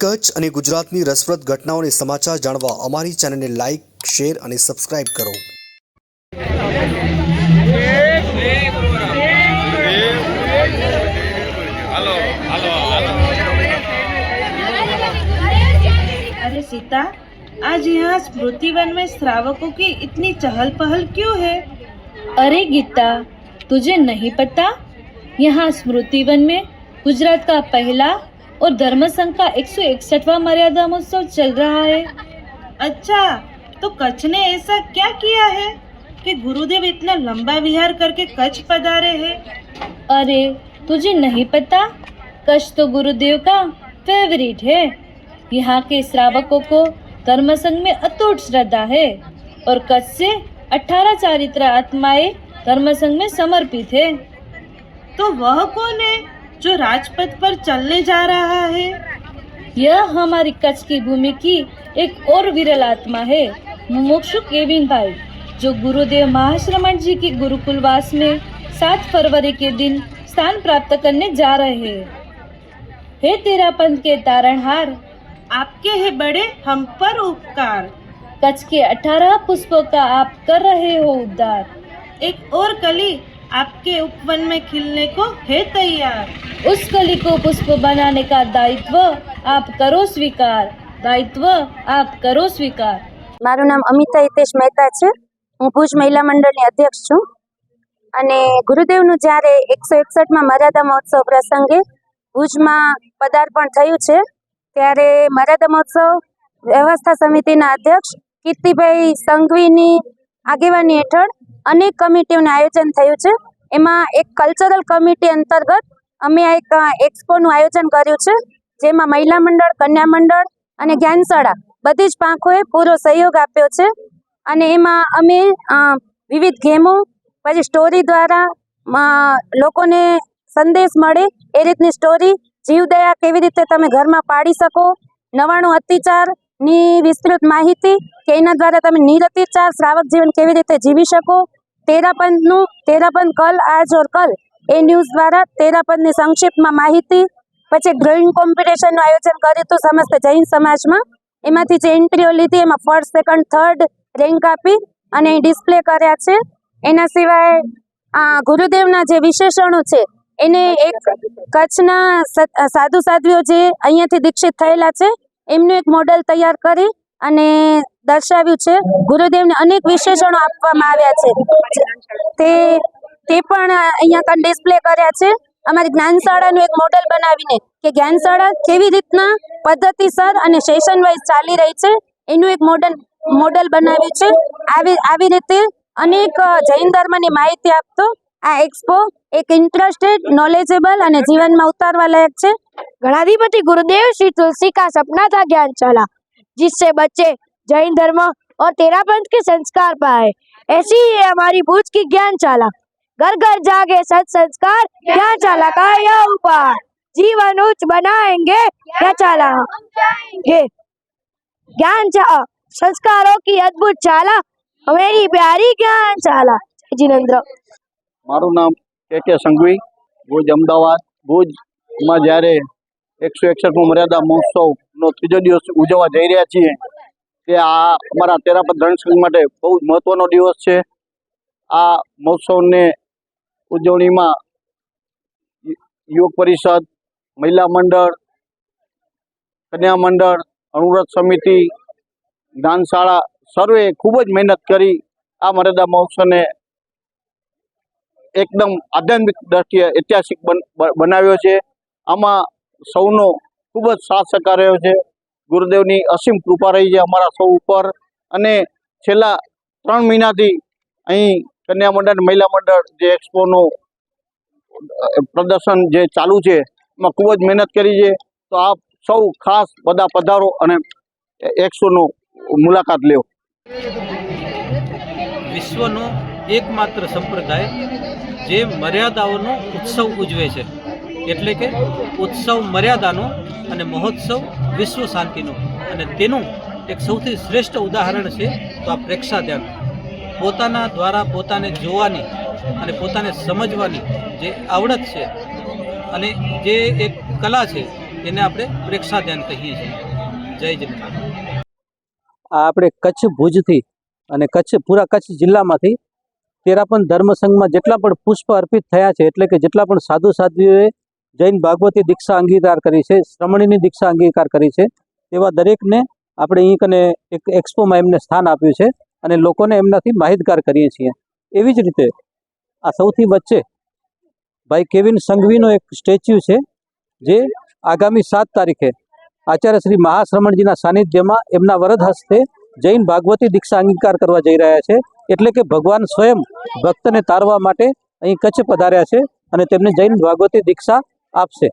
કચ્છ અને ગુજરાતની રસપ્રદ ઘટનાઓને સમાચાર જાણવા અમારી ચેનલને લાઇક શેર અને સબસ્ક્રાઇબ કરો अरे सीता आज यहाँ स्मृति वन में श्रावकों की इतनी चहल पहल क्यों है अरे गीता तुझे नहीं पता यहाँ स्मृति वन में गुजरात का पहला और धर्म संघ का एक सौ इकसठवा मर्यादा महोत्सव चल रहा है। अच्छा तो कच्छ ने ऐसा क्या किया है कि गुरुदेव इतना लंबा विहार करके कच्छ पधारे हैं? अरे, तुझे नहीं पता? कच्छ तो गुरुदेव का फेवरेट है। यहाँ के श्रावकों को धर्म संघ में अटूट श्रद्धा है और कच्छ से 18 चारित्र आत्माएँ धर्म संघ में समर्पित है। तो वह कौन है? जो राजपथ पर चलने जा रहा है। यह हमारी कच्छ की भूमि की एक और विरल आत्मा है, मुमुक्षु केविन भाई, जो गुरुदेव महाश्रमण जी की गुरुकुलवास में सात फरवरी के दिन स्थान प्राप्त करने जा रहे हैं। हे तेरा पंथ के तारणहार, आपके है बड़े हम पर उपकार। कच्छ के अठारह पुष्पों का आप कर रहे हो उद्धार। एक और कली आपके उपवन में खिलने को है तैयार उस कली को पुष्प बनाने का दायित्व आप करो स्वीकार दायित्व आप करो स्वीकार મારું નામ અમિતા હિતેશ મહેતા છે હું ભુજ મહિલા મંડળની અધ્યક્ષ છું અને ગુરુદેવનું જ્યારે એકસો એકસઠમાં મર્યાદા મહોત્સવ પ્રસંગે ભુજમાં પદાર્પણ થયું છે ત્યારે મર્યાદા મહોત્સવ વ્યવસ્થા સમિતિના અધ્યક્ષ કીર્તિભાઈ સંઘવીની આગેવાની હેઠળ અનેક કમિટીઓનું આયોજન થયું છે. એમાં એક કલ્ચરલ કમિટી અંતર્ગત અમે એક એક્સપોનું આયોજન કર્યું છે. જેમાં મહિલા મંડળ, કન્યા મંડળ અને જ્ઞાનશાળા બધી જ પાંખોએ પૂરો સહયોગ આપ્યો છે. અને એમાં અમે વિવિધ ગેમો, પછી સ્ટોરી દ્વારા લોકોને સંદેશ મળે એ રીતની સ્ટોરી જીવદયા કેવી રીતે તમે ઘરમાં પાડી શકો, નવાણું અત્યાચારની વિસ્તૃત માહિતી કે એના દ્વારા તમે નિરતિચાર શ્રાવક જીવન કેવી રીતે જીવી શકો? તેરાપંથનું તેરાપંથ કલ, આજ ઓર કલ. એ ન્યૂઝ દ્વારા તેરાપંથની સંક્ષિપ્તમાં માહિતી. પછી ડ્રોઈંગ કોમ્પિટિશનનું આયોજન કર્યું હતું સમસ્ત જૈન સમાજમાં. એમાંથી જે એન્ટ્રીઓ લીધી, એમાં ફર્સ્ટ, સેકન્ડ, થર્ડ રેન્ક આપી અને ડિસ્પ્લે કર્યા છે. એના સિવાય, આ ગુરુદેવના જે વિશેષણો છે, એને એક કચ્છના સાધુ સાધ્વીઓ જે અહીંયાથી દીક્ષિત થયેલા છે એમનું એક મોડલ તૈયાર કરી અને દર્શાવ્યું છે. ગુરુદેવને અનેક વિશેષણો આપવામાં આવ્યા છે. તે તે પણ અહીંયા ડિસ્પ્લે કર્યા છે. અમારી જ્ઞાનશાળાનું એક મોડલ બનાવીને કે જ્ઞાનશાળા કેવી રીતના પદ્ધતિસર અને સેશન વાઇઝ ચાલી રહી છે. એનું એક મોડલ મોડલ બનાવ્યું છે. આવી આવી રીતે અનેક જૈન ધર્મની માહિતી આપતો આ એક્સપો એક ઇન્ટરેસ્ટેડ નોલેજેબલ અને જીવનમાં ઉતારવા લાયક છે ગણાધિપતિ ગુરુદેવ શ્રી तुलसी का सपना था ज्ञान चला जिससे बच्चे जैन धर्म और तेरा पंथ के संस्कार पाए ऐसी ही हमारी भूज की ज्ञान चाला घर घर जागे सत संस्कार ज्ञान चाला का यह उपहार जीवन उच्च बनाएंगे ज्ञान चाला ये ज्ञान चा संस्कारों की अद्भुत चाला हमारी प्यारी ज्ञान चाला जिनेन्द्र મારું નામ કે કે સંઘવી, ભુજ, અમદાવાદ. ભુજમાં જ્યારે એકસો એકસઠમો મર્યાદા મહોત્સવનો ત્રીજો દિવસ ઉજવવા જઈ રહ્યા છીએ, તે આ અમારા તેરાપત ધર્મસંઘ માટે બહુ જ મહત્વનો દિવસ છે. આ મહોત્સવને ઉજવણીમાં યુવક પરિષદ, મહિલા મંડળ, કન્યા મંડળ અનુવ્રત સમિતિ, જ્ઞાનશાળા, સર્વે ખૂબ જ મહેનત કરી આ મર્યાદા મહોત્સવને એકદમ આધ્યાત્મિક દ્રષ્ટિએ ઐતિહાસિક બન- બનાવ્યો છે. આમાં સૌનો ખૂબ જ સાથ સહકાર રહ્યો છે. ગુરુદેવની અસીમ કૃપા રહી છે અમારા સૌ ઉપર. અને છેલ્લા ત્રણ મહિનાથી અહીં કન્યા મંડળ, મહિલા મંડળ જે એક્સપોનું પ્રદર્શન જે ચાલુ છે, એમાં ખૂબ જ મહેનત કરી છે. તો આપ સૌ ખાસ બધા પધારો અને એક્સપોનો મુલાકાત લ્યો. વિશ્વનો એકમાત્ર સંપ્રદાય જે મર્યાદાઓનો ઉત્સવ ઉજવે છે. એટલે કે ઉત્સવ મર્યાદાનો અને મહોત્સવ વિશ્વ શાંતિનો. અને તેનું એક સૌથી શ્રેષ્ઠ ઉદાહરણ છે તો આ પ્રેક્ષાધ્યાન પોતાના દ્વારા પોતાને જોવાની અને પોતાને સમજવાની જે આવડત છે અને જે એક કલા છે એને આપણે પ્રેક્ષાધ્યાન કહીએ છીએ. જય જગન્નાથ. આ આપણે કચ્છ ભુજથી અને કચ્છ, પૂરા કચ્છ જિલ્લામાંથી તેરાપન ધર્મસંઘમાં જેટલા પણ પુષ્પ અર્પિત થયા છે, એટલે કે જેટલા પણ સાધુ સાધ્વીઓએ જૈન ભાગવતી દીક્ષા અંગીકાર કરી છે, શ્રમણીની દીક્ષા અંગીકાર કરી છે, તેવા દરેકને આપણે અહીં કને એક એક્સપોમાં એમને સ્થાન આપ્યું છે અને લોકોને એમનાથી માહિતગાર કરીએ છીએ. એવી જ રીતે આ સૌથી વચ્ચે ભાઈ કેવિન સંઘવીનો એક સ્ટેચ્યુ છે, જે આગામી સાત તારીખે આચાર્ય શ્રી મહાશ્રમણજીના સાનિધ્યમાં એમના વરદ હસ્તે જૈન ભાગવતી દીક્ષા અંગીકાર કરવા જઈ રહ્યા છે. એટલે કે ભગવાન સ્વયં ભક્તને તારવા માટે અહીં કચ્છ પધાર્યા છે અને તેમને જૈન ભાગવતી દીક્ષા આપશે.